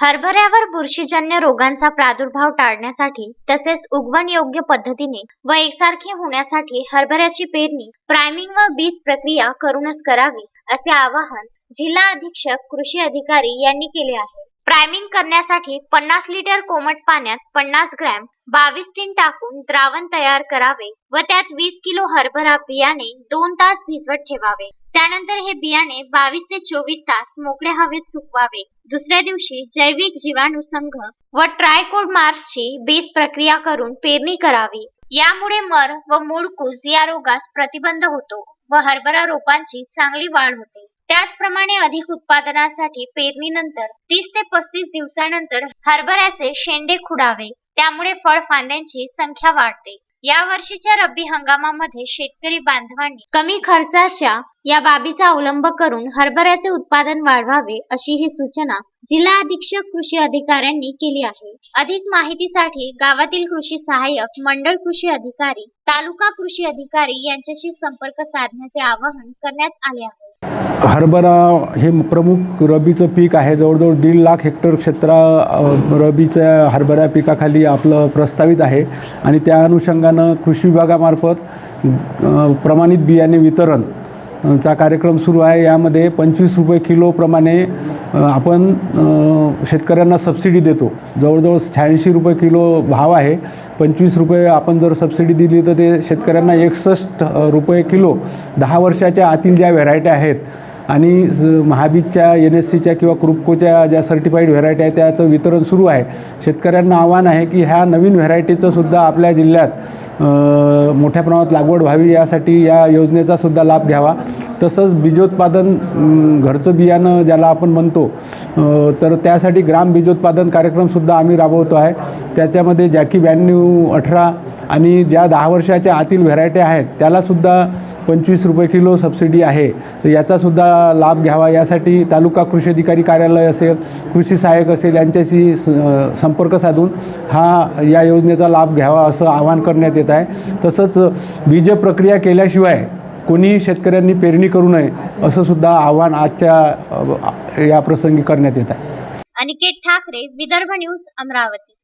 हरभऱ्यावर बुरशीजन्य रोगांचा प्रादुर्भाव टाळण्यासाठी तसेच उगवण योग्य पद्धतीने व एकसारखी होण्यासाठी हरभऱ्याची पेरणी प्रायमिंग व बीज प्रक्रिया करूनच करावी असे आवाहन जिल्हा अधीक्षक कृषी अधिकारी यांनी केले आहे. प्रायमिंग करण्यासाठी पन्नास लिटर कोमट पाण्यात पन्नास ग्रॅम बावीस टीन टाकून द्रावण तयार करावे व त्यात वीस किलो हरभरा बियाणे दोन तास भिजवत ठेवावे. त्यानंतर हे बियाणे बावीस ते चोवीस तास मोकळ्या हवेत सुकवावे. दुसऱ्या दिवशी जैविक जीवाणू संघ व ट्रायकोड मार्सची बीज प्रक्रिया करून पेरणी करावी. यामुळे मर व मूळकूज या रोगास प्रतिबंध होतो व हरभरा रोपांची चांगली वाढ होते. त्याचप्रमाणे अधिक उत्पादनासाठी पेरणीनंतर तीस ते पस्तीस दिवसानंतर हरभऱ्याचे शेंडे खुडावे. त्यामुळे फळ फांद्यांची संख्या वाढते. या वर्षीच्या रब्बी हंगामामध्ये शेतकरी बांधवांनी कमी खर्चाच्या या बाबीचा अवलंब करून हरभऱ्याचे उत्पादन वाढवावे अशी ही सूचना जिल्हा अधीक्षक कृषी अधिकाऱ्यांनी केली आहे. अधिक माहितीसाठी गावातील कृषी सहाय्यक मंडळ कृषी अधिकारी तालुका कृषी अधिकारी यांच्याशी संपर्क साधण्याचे आवाहन करण्यात आले आहे. हरभरा हे प्रमुख रबीचं पीक आहे. जवळजवळ दीड लाख हेक्टर क्षेत्रा रबीच्या हरभरा पिकाखाली आपलं प्रस्तावित आहे. आणि त्या अनुषंगानं कृषी विभागामार्फत प्रमाणित बियाणे वितरण चा कार्यक्रम सुरू आहे. यामध्ये पंचवीस रुपये किलोप्रमाणे आपण शेतकऱ्यांना सबसिडी देतो. जवळजवळ शहाऐंशी रुपये किलो भाव आहे. पंचवीस रुपये आपण जर सबसिडी दिली तर ते शेतकऱ्यांना एकसष्ट रुपये किलो दहा वर्षाच्या आतील ज्या व्हेरायट्या आहेत आणि महाबीजच्या एन एस सीच्या किंवा क्रुपकोच्या ज्या सर्टिफाईड व्हेरायटी आहे त्याचं वितरण सुरू आहे. शेतकऱ्यांना आव्हान आहे की ह्या नवीन व्हेरायटीचं सुद्धा आपल्या जिल्ह्यात मोठ्या प्रमाणात लागवड व्हावी यासाठी या योजनेचा सुद्धा लाभ घ्यावा. तसंच बीजोत्पादन घरचं बियाणं ज्याला आपण म्हणतो तर त्यासाठी ग्राम बीजोत्पादन कार्यक्रमसुद्धा आम्ही राबवतो आहे. त्याच्यामध्ये जॅकी ब्याण्णव अठरा आणि ज्या दहा वर्षाच्या आतील व्हेरायटी आहेत त्यालासुद्धा पंचवीस रुपये किलो सबसिडी आहे. तर याचासुद्धा लाभ घ्यावा. यासाठी तालुका कृषी अधिकारी कार्यालय असेल कृषी सहाय्यक असेल यांच्याशी स संपर्क साधून हा या योजनेचा लाभ घ्यावा असं आवाहन करण्यात येत आहे. तसंच बीज प्रक्रिया केल्याशिवाय कोणीही शेतकऱ्यांनी पेरणी करू नये असं सुद्धा आव्हान आजच्या या प्रसंगी करण्यात येत आहे. अनिकेत ठाकरे विदर्भ न्यूज अमरावती.